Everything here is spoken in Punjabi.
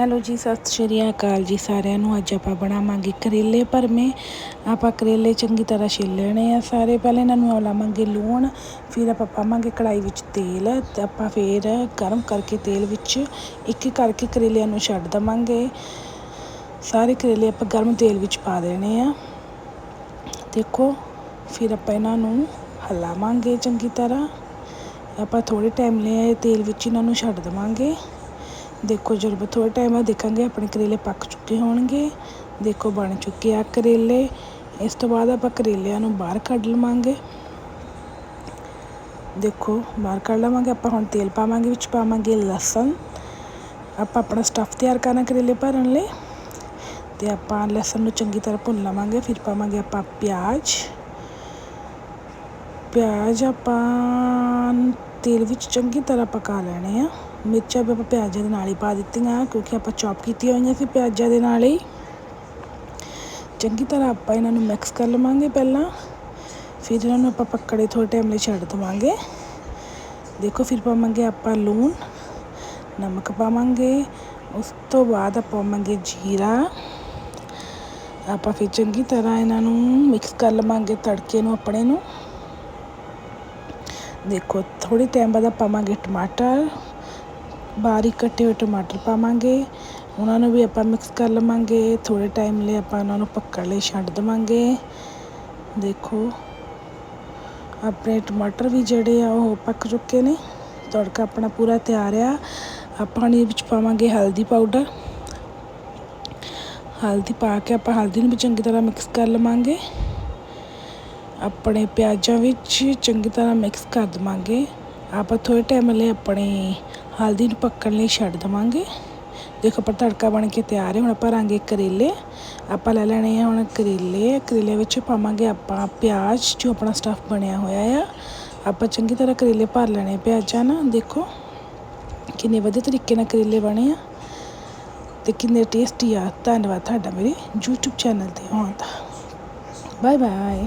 ਹੈਲੋ ਜੀ, ਸਤਿ ਸ਼੍ਰੀ ਅਕਾਲ ਜੀ ਸਾਰਿਆਂ ਨੂੰ। ਅੱਜ ਆਪਾਂ ਬਣਾਵਾਂਗੇ ਕਰੇਲੇ ਭਰਮੇ ਆਪਾਂ ਕਰੇਲੇ ਚੰਗੀ ਤਰ੍ਹਾਂ ਛਿੱਲ ਲੈਣੇ ਆ ਸਾਰੇ। ਪਹਿਲਾਂ ਇਹਨਾਂ ਨੂੰ ਲਾਵਾਂਗੇ ਲੂਣ, ਫਿਰ ਆਪਾਂ ਪਾਵਾਂਗੇ ਕੜਾਈ ਵਿੱਚ ਤੇਲ ਤੇ ਆਪਾਂ ਫਿਰ ਗਰਮ ਕਰਕੇ ਤੇਲ ਵਿੱਚ ਇੱਕ ਇੱਕ ਕਰਕੇ ਕਰੇਲਿਆਂ ਨੂੰ ਛੱਡ ਦਵਾਂਗੇ। ਸਾਰੇ ਕਰੇਲੇ ਆਪਾਂ ਗਰਮ ਤੇਲ ਵਿੱਚ ਪਾ ਦੇਣੇ ਆ। ਦੇਖੋ, ਫਿਰ ਆਪਾਂ ਇਹਨਾਂ ਨੂੰ ਹਲਾਵਾਂਗੇ ਚੰਗੀ ਤਰ੍ਹਾਂ। ਆਪਾਂ ਥੋੜੇ ਟਾਈਮ ਲਈ ਤੇਲ ਵਿੱਚ ਇਹਨਾਂ ਨੂੰ ਛੱਡ ਦਵਾਂਗੇ। ਦੇਖੋ ਜਦੋਂ ਥੋੜੇ ਟਾਈਮ ਆ ਦੇਖਾਂਗੇ, ਆਪਣੇ ਕਰੇਲੇ ਪੱਕ ਚੁੱਕੇ ਹੋਣਗੇ। ਦੇਖੋ ਬਣ ਚੁੱਕੇ ਆ ਕਰੇਲੇ। ਇਸ ਤੋਂ ਬਾਅਦ ਆਪਾਂ ਕਰੇਲਿਆਂ ਨੂੰ ਬਾਹਰ ਕੱਢ ਲਵਾਂਗੇ। ਦੇਖੋ, ਬਾਹਰ ਕੱਢ ਲਵਾਂਗੇ। ਆਪਾਂ ਹੁਣ ਤੇਲ ਪਾਵਾਂਗੇ, ਵਿੱਚ ਪਾਵਾਂਗੇ ਲਸਣ। ਆਪਾਂ ਆਪਣਾ ਸਟਫ ਤਿਆਰ ਕਰਨਾ ਕਰੇਲੇ ਭਰਨ ਲਈ। ਤੇ ਆਪਾਂ ਲਸਣ ਨੂੰ ਚੰਗੀ ਤਰ੍ਹਾਂ ਭੁੰਨ ਲਵਾਂਗੇ। ਫਿਰ ਪਾਵਾਂਗੇ ਆਪਾਂ ਪਿਆਜ਼। ਪਿਆਜ਼ ਆਪਾਂ ਤੇਲ ਵਿੱਚ ਚੰਗੀ ਤਰ੍ਹਾਂ ਪਕਾ ਲੈਣੇ ਆ। ਮਿਰਚਾਂ ਵੀ ਆਪਾਂ ਪਿਆਜ਼ਾਂ ਦੇ ਨਾਲ ਹੀ ਪਾ ਦਿੱਤੀਆਂ, ਕਿਉਂਕਿ ਆਪਾਂ ਚੌਪ ਕੀਤੀਆਂ ਹੋਈਆਂ ਸੀ ਪਿਆਜ਼ਾਂ ਦੇ ਨਾਲ ਹੀ। ਚੰਗੀ ਤਰ੍ਹਾਂ ਆਪਾਂ ਇਹਨਾਂ ਨੂੰ ਮਿਕਸ ਕਰ ਲਵਾਂਗੇ ਪਹਿਲਾਂ। ਫਿਰ ਇਹਨਾਂ ਨੂੰ ਆਪਾਂ ਪੱਕੜੇ ਥੋੜੇ ਟਾਈਮ ਲਈ ਛੱਡ ਦਵਾਂਗੇ। ਦੇਖੋ ਫਿਰ ਪਾਵਾਂਗੇ ਆਪਾਂ ਲੂਣ, ਨਮਕ ਪਾਵਾਂਗੇ, ਉਸ ਤੋਂ ਬਾਅਦ ਆਪਾਂ ਪਾਵਾਂਗੇ ਜੀਰਾ। ਆਪਾਂ ਫਿਰ ਚੰਗੀ ਤਰ੍ਹਾਂ ਇਹਨਾਂ ਨੂੰ ਮਿਕਸ ਕਰ ਲਵਾਂਗੇ ਤੜਕੇ ਨੂੰ ਆਪਣੇ ਨੂੰ। ਦੇਖੋ, ਥੋੜ੍ਹੇ ਟਾਈਮ ਬਾਅਦ ਪਾਵਾਂਗੇ ਟਮਾਟਰ ਬਾਰੀਕ ਕੱਟੇ ਹੋਏ ਟਮਾਟਰ ਪਾਵਾਂਗੇ। ਉਹਨਾਂ ਨੂੰ ਵੀ ਆਪਾਂ ਮਿਕਸ ਕਰ ਲਵਾਂਗੇ। ਥੋੜ੍ਹੇ ਟਾਈਮ ਲਈ ਆਪਾਂ ਉਹਨਾਂ ਨੂੰ ਪੱਕਣ ਲਈ ਛੱਡ ਦੇਵਾਂਗੇ। ਦੇਖੋ, ਆਪਣੇ ਟਮਾਟਰ ਵੀ ਜਿਹੜੇ ਆ, ਉਹ ਪੱਕ ਚੁੱਕੇ ਨੇ। ਤੜਕਾ ਆਪਣਾ ਪੂਰਾ ਤਿਆਰ ਆ। ਆਪਾਂ ਇਹਦੇ ਵਿੱਚ ਪਾਵਾਂਗੇ ਹਲਦੀ ਪਾਊਡਰ ਹਲਦੀ ਪਾ ਕੇ ਆਪਾਂ ਹਲਦੀ ਨੂੰ ਵੀ ਚੰਗੀ ਤਰ੍ਹਾਂ ਮਿਕਸ ਕਰ ਲਵਾਂਗੇ। ਆਪਣੇ ਪਿਆਜ਼ਾਂ ਵਿੱਚ ਚੰਗੀ ਤਰ੍ਹਾਂ ਮਿਕਸ ਕਰ ਦੇਵਾਂਗੇ। ਆਪਾਂ ਥੋੜ੍ਹੇ ਟਾਈਮ ਲਈ ਆਪਣੇ ਹਲਦੀ ਨੂੰ ਪੱਕਣ ਲਈ ਛੱਡ ਦੇਵਾਂਗੇ। ਦੇਖੋ ਪਰ ਤੜਕਾ ਬਣ ਕੇ ਤਿਆਰ ਹੈ, ਹੁਣ ਆਪਾਂ ਰਾਂਗੇ ਕਰੇਲੇ। ਆਪਾਂ ਲੈ ਲੈਣੇ ਆ ਹੁਣ ਕਰੇਲੇ। ਕਰੇਲੇ ਵਿੱਚ ਪਾਵਾਂਗੇ ਆਪਾਂ ਪਿਆਜ਼, ਜੋ ਆਪਣਾ ਸਟਫ ਬਣਿਆ ਹੋਇਆ ਆ। ਆਪਾਂ ਚੰਗੀ ਤਰ੍ਹਾਂ ਕਰੇਲੇ ਭਰ ਲੈਣੇ ਪਿਆਜ਼ਾਂ ਨਾਲ। ਦੇਖੋ, ਕਿੰਨੇ ਵਧੀਆ ਤਰੀਕੇ ਨਾਲ ਕਰੇਲੇ ਬਣੇ ਆ ਤੇ ਕਿੰਨੇ ਟੇਸਟੀ ਆ। ਧੰਨਵਾਦ ਤੁਹਾਡਾ ਮੇਰੇ YouTube ਚੈਨਲ ਤੇ ਆਉਣ ਦਾ। Bye bye